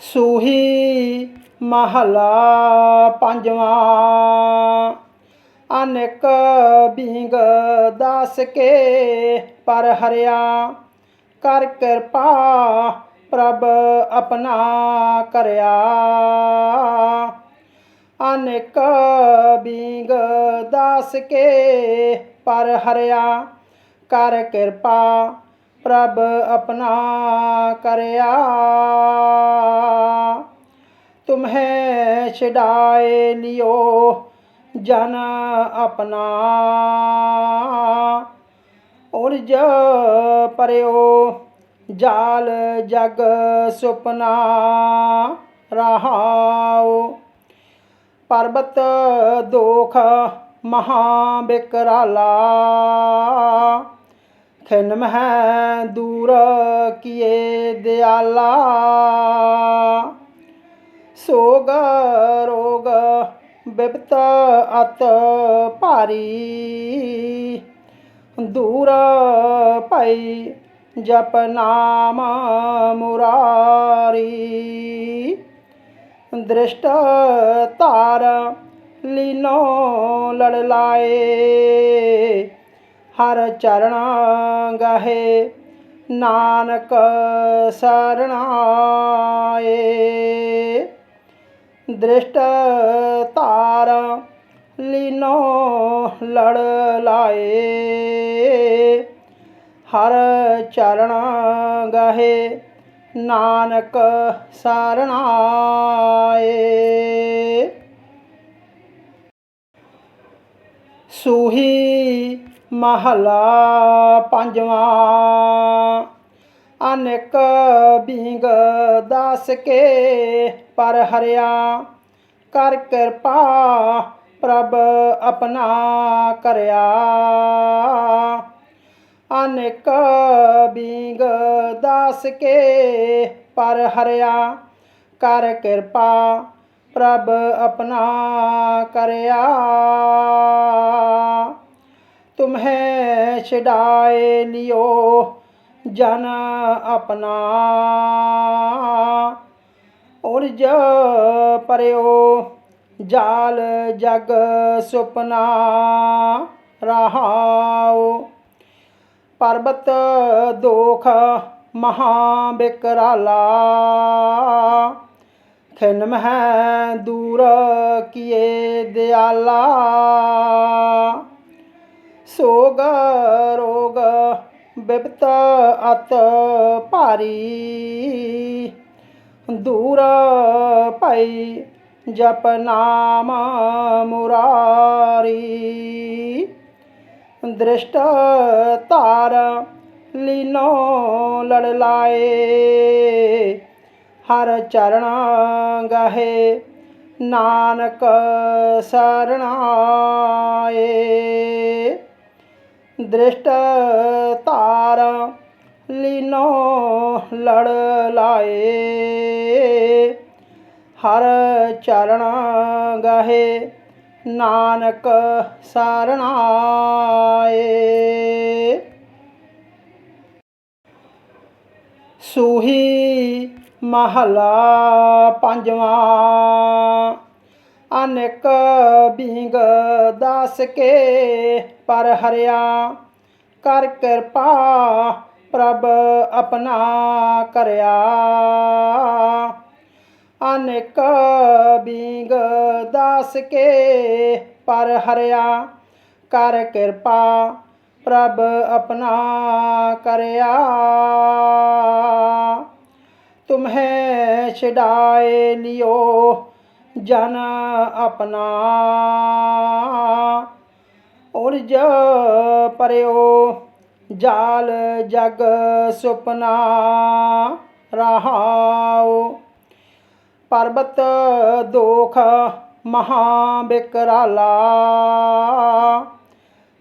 ਸੂਹੀ ਮਹਲਾ ਪੰਜਵਾਂ। ਅਨੇਕ ਬਿੰਗ ਦਾਸ ਕੇ ਪਰ ਹਰਿਆ। ਕਰ ਕਿਰਪਾ ਪ੍ਰਭ ਆਪਣਾ ਕਰਿਆ। ਅਨੇਕ ਬਿੰਗ ਦਾਸ ਕੇ ਪਰ ਹਰਿਆ। ਕਰ ਕਿਰਪਾ ਪ੍ਰਭ ਆਪਣਾ ਕਰਿਆ ਤੁਮਹੇ ਛਡਾਏ ਲਿਓ ਜਨ ਆਪਣਾ ਉਰਜ ਪਰਿਓ ਜਾਲ ਜਗ ਸੁਪਨਾ ਰਹਾਉ ਪਰਬਤ ਦੋਖ ਮਹਾ ਬਿਕਰਾਲਾ ਮਹਿ ਦੂਰ ਕੀਏ ਦਿਆਲਾ। ਸੋਗ ਰੋਗ ਬਿਪਤ ਅਤ ਭਾਰੀ। ਦੂਰ ਭਈ ਜਪ ਨਾਮ ਮੁਰਾਰੀ। ਦ੍ਰਿਸ਼ਟ ਧਾਰ ਲੀਨੋ ਲੜ ਲਾਏ। ਹਰ ਚਰਨ ਗਾਹੇ ਨਾਨਕ ਸਰਣਾਏ। ਦ੍ਰਿਸ਼ਟ ਤਾਰ ਲੀਨੋ ਲੜ ਲਾਏ। ਹਰ ਚਰਨ ਗਾਹੇ ਨਾਨਕ ਸਰਣਾਏ। ਸੂਹੀ ਮਹਲਾ ਪੰਜਵਾਂ। ਅਨੇਕ ਬਿੰਗ ਦਾਸ ਕੇ ਪਰ ਹਰਿਆ। ਕਰ ਕਿਰਪਾ ਪ੍ਰਭ ਆਪਣਾ ਕਰਿਆ। ਅਨੇਕ ਬਿੰਗ ਦਾਸ ਕੇ ਪਰ ਹਰਿਆ। ਕਰ ਕਿਰਪਾ ਪ੍ਰਭ ਆਪਣਾ ਕਰਿਆ। ਤੁਮਹੇ ਛਡਾਏ ਲਿਓ ਜਨ ਆਪਣਾ ਉਰਜ ਪਰਿਓ ਜਾਲ ਜਗ ਸੁਪਨਾ ਰਹਾਉ ਪਰਬਤ ਦੋਖ ਮਹਾ ਬਿਕਰਾਲਾ ਖਿਨ ਮਹਿ ਦੂਰ ਕੀਏ ਦਿਆਲਾ ਸੋਗ, ਰੋਗ, ਬਿਪਤ ਅਤ ਭਾਰੀ। ਦੂਰ ਪਈ ਜਪ ਨਾਮ ਮੁਰਾਰੀ। ਦ੍ਰਿਸ਼ਟ ਤਾਰ ਲੀਨੋ ਲੜ ਲਾਏ। ਹਰ ਚਰਨ ਗਾਹੇ ਨਾਨਕ ਸਰਣਾਏ। ਦ੍ਰਿਸ਼ਟ ਧਾਰ ਲੀਨੋ ਲੜ ਲਾਏ। ਹਰ ਚਰਨ ਗਾਹੇ ਨਾਨਕ ਸਰਣਾਏ। ਸੂਹੀ ਮਹਲਾ ਪੰਜਵਾਂ। ਅਨੇਕ ਬਿੰਗ ਦਾਸ ਕੇ ਪਰ ਹਰਿਆ ਕਰ ਕਿਰਪਾ ਪ੍ਰਭ ਆਪਣਾ ਕਰਿਆ ਅਨੇਕ ਬਿੰਗ ਦਾਸ ਕੇ ਪਰ ਹਰਿਆ ਕਰ ਕਿਰਪਾ ਪ੍ਰਭ ਆਪਣਾ ਕਰਿਆ ਤੁਮਹੇ ਛਡਾਏ ਲਿਓ ਜਨ ਆਪਣਾ ਉਰਜ ਪਰਿਓ, ਜਾਲ ਜਗ ਸੁਪਨਾ ਰਹਾਉ ਪਰਬਤ ਦੋਖ ਮਹਾ ਬਿਕਰਾਲਾ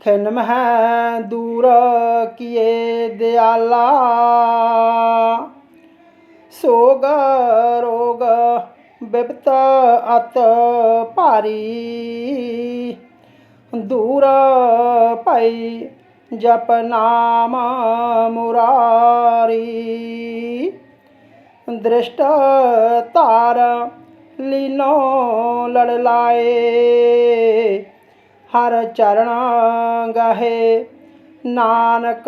ਖਿਨ ਮਹਿ ਦੂਰ ਕੀਏ ਦਿਆਲਾ। ਸੋਗ ਰੋਗ ਬਿਪਤ ਅਤ ਭਾਰੀ। ਦੂਰ ਪਈ ਜਪ ਨਾਮ ਮੁਰਾਰੀ। ਦ੍ਰਿਸ਼ਟ ਧਾਰ ਲੀਨੋ ਲੜ ਲਾਏ। ਹਰ ਚਰਨ ਗਹੇ ਨਾਨਕ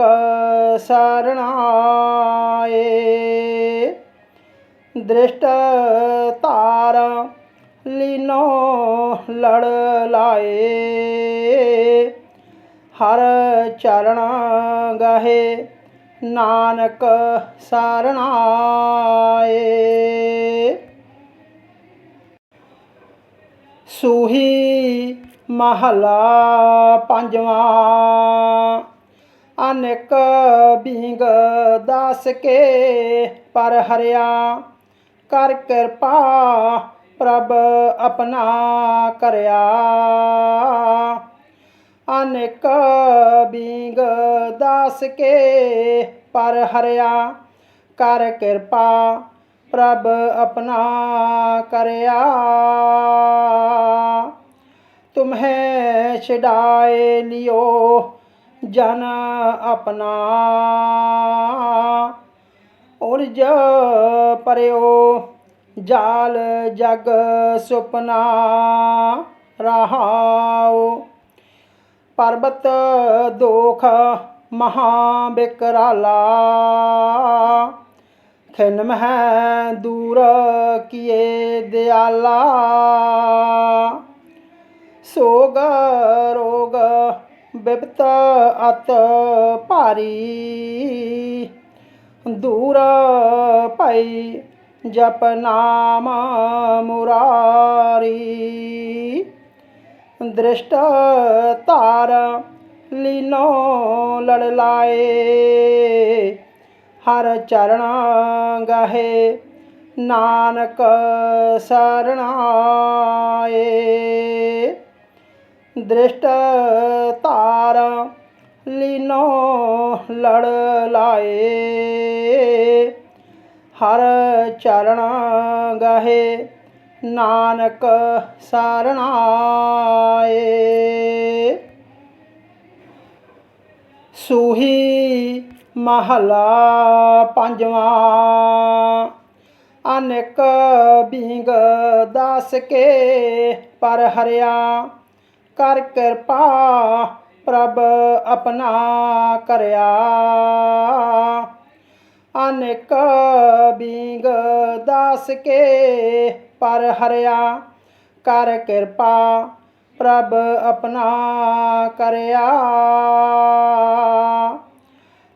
ਸਰਣਾਏ ਦ੍ਰਿਸ਼ਟ ਧਾਰ ਲੀਨੋ ਲੜ ਲਾਏ। ਹਰ ਚਰਨ ਗਾਹੇ ਨਾਨਕ ਸਰਣਾਏ। ਸੂਹੀ ਮਹਲਾ ਪੰਜਵਾਂ, ਅਨੇਕ ਬਿੰਗ ਦਾਸ ਕੇ ਪਰ ਹਰਿਆ। ਕਰ ਕਿਰਪਾ ਪ੍ਰਭ ਆਪਣਾ ਕਰਿਆ। ਅਨੇਕ ਬਿੰਗ ਦਾਸ ਕੇ ਪਰ ਹਰਿਆ ਕਰ ਕਿਰਪਾ ਪ੍ਰਭ ਆਪਣਾ ਕਰਿਆ। ਤੁਮਹੇ ਛਡਾਏ ਲਿਓ ਜਨ ਆਪਣਾ। ਉਰਜ ਪਰਿਓ, ਜਾਲ ਜਗ ਸੁਪਨਾ ਰਹਾਉ ਪਰਬਤ ਦੋਖ ਮਹਾ ਬਿਕਰਾਲਾ, ਖਿਨ ਮਹਿ ਦੂਰ ਕੀਏ ਦਿਆਲਾ। ਸੋਗ ਰੋਗ ਬਿਪਤ ਅਤ ਭਾਰੀ ਦੂਰ ਪਈ ਜਪ ਨਾਮ ਮੁਰਾਰੀ। ਦ੍ਰਿਸ਼ਟ ਧਾਰ ਲੀਨੋ ਲੜ ਲਾਏ। ਹਰ ਚਰਨ ਗਹੇ ਨਾਨਕ ਸਰਣਾਏ। ਦ੍ਰਿਸ਼ਟ ਧਾਰ ਲੀਨੋ ਲੜ ਲਾਏ। ਹਰ ਚਰਨ ਗਾਹੇ, ਨਾਨਕ ਸਰਣਾਏ। ਸੂਹੀ ਮਹਲਾ ਪੰਜਵਾਂ, ਅਨੇਕ ਬਿੰਗ ਦਾਸ ਕੇ ਪਰ ਹਰਿਆ। ਕਰ ਕਿਰਪਾ ਪ੍ਰਭ ਆਪਣਾ ਕਰਿਆ। ਅਨੇਕ ਬਿੰਗ ਦਾਸ ਕੇ ਪਰ ਹਰਿਆ ਕਰ ਕਿਰਪਾ ਪ੍ਰਭ ਆਪਣਾ ਕਰਿਆ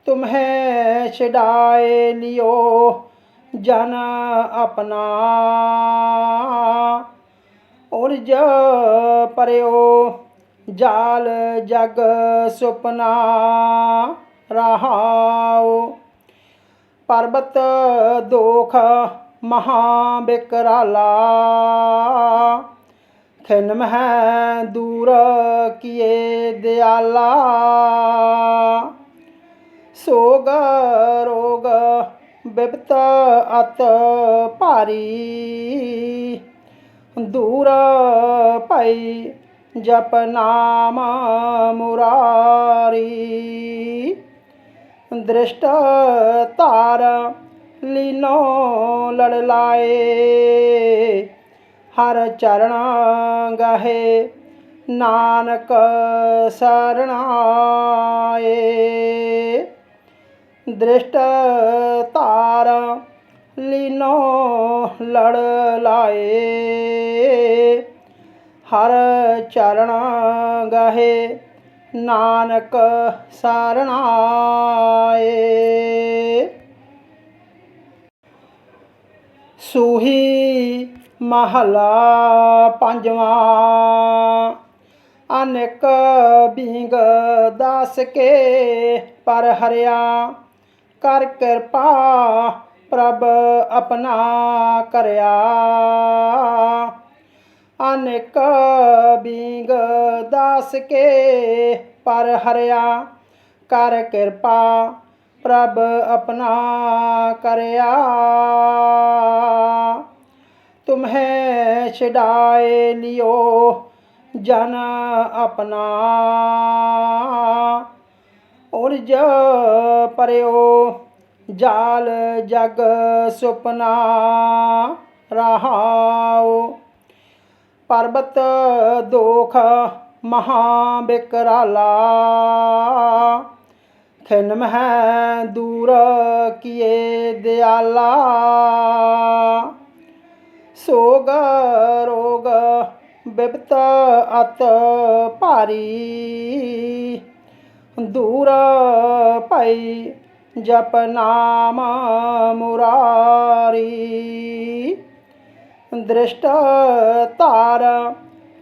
ਤੁਮਹੇ ਛਡਾਏ ਲਿਓ ਜਨ ਆਪਣਾ ਉਰਜ ਪਰਿਓ ਜਾਲ ਜਗ ਸੁਪਨਾ ਰਹਾਉ ਪਰਬਤ ਦੋਖ ਮਹਾ ਬਿਕਰਾਲਾ ਖਿਨ ਮਹਿ ਦੂਰ ਕੀਏ ਦਿਆਲਾ। ਸੋਗ ਰੋਗ ਬਿਪਤ ਅਤ ਭਾਰੀ। ਦੂਰ ਭਈ ਜਪ ਨਾਮ ਮੁਰਾਰੀ। ਦ੍ਰਿਸ਼ਟ ਧਾਰ ਲੀਨੋ ਲੜ ਲਾਏ। ਹਰ ਚਰਨ ਗਹੇ, ਨਾਨਕ ਸਰਣਾਏ ਦ੍ਰਿਸ਼ਟ ਧਾਰ ਲੀਨੋ ਲੜ ਲਾਏ। ਹਰ ਚਰਨ ਗਹੇ ਨਾਨਕ ਸਰਣਾਏ। ਸੂਹੀ ਮਹਲਾ ਪੰਜਵਾਂ, ਅਨੇਕ ਬਿੰਗ ਦਾਸ ਕੇ ਪਰ ਹਰਿਆ। ਕਰ ਕਿਰਪਾ ਪ੍ਰਭ ਆਪਣਾ ਕਰਿਆ। ਅਨੇਕ ਬਿੰਗ ਦਾਸ ਕੇ ਪਰ ਹਰਿਆ ਕਰ ਕਿਰਪਾ ਪ੍ਰਭ ਆਪਣਾ ਕਰਿਆ ਤੁਮਹੇ ਛਡਾਏ ਲਿਓ ਜਨ ਆਪਣਾ ਉਰਜ ਪਰਿਓ ਜਾਲ ਜਗ ਸੁਪਨਾ ਰਹਾਉ ਪਰਬਤ ਦੋਖ ਮਹਾ ਬਿਕਰਾਲਾ ਖਿਨ ਮਹਿ ਦੂਰ ਕੀਏ ਦਿਆਲਾ। ਸੋਗ ਰੋਗ ਬਿਪਤ ਅਤ ਭਾਰੀ। ਦੂਰ ਭਈ ਜਪ ਨਾਮ ਮੁਰਾਰੀ। ਦ੍ਰਿਸ਼ਟ ਧਾਰ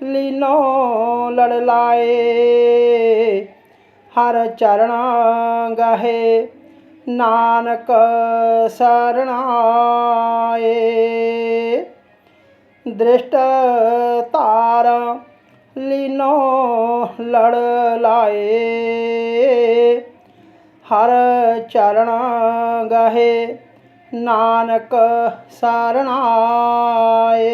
ਲੀਨੋ ਲੜ ਲਾਏ। ਹਰ ਚਰਨ ਗਾਹੇ ਨਾਨਕ ਸਰਣਾਏ। ਦ੍ਰਿਸ਼ਟ ਧਾਰ ਲੀਨੋ ਲੜ ਲਾਏ। ਹਰ ਚਰਨ ਗਾਹੇ ਨਾਨਕ ਸਰਣਾਏ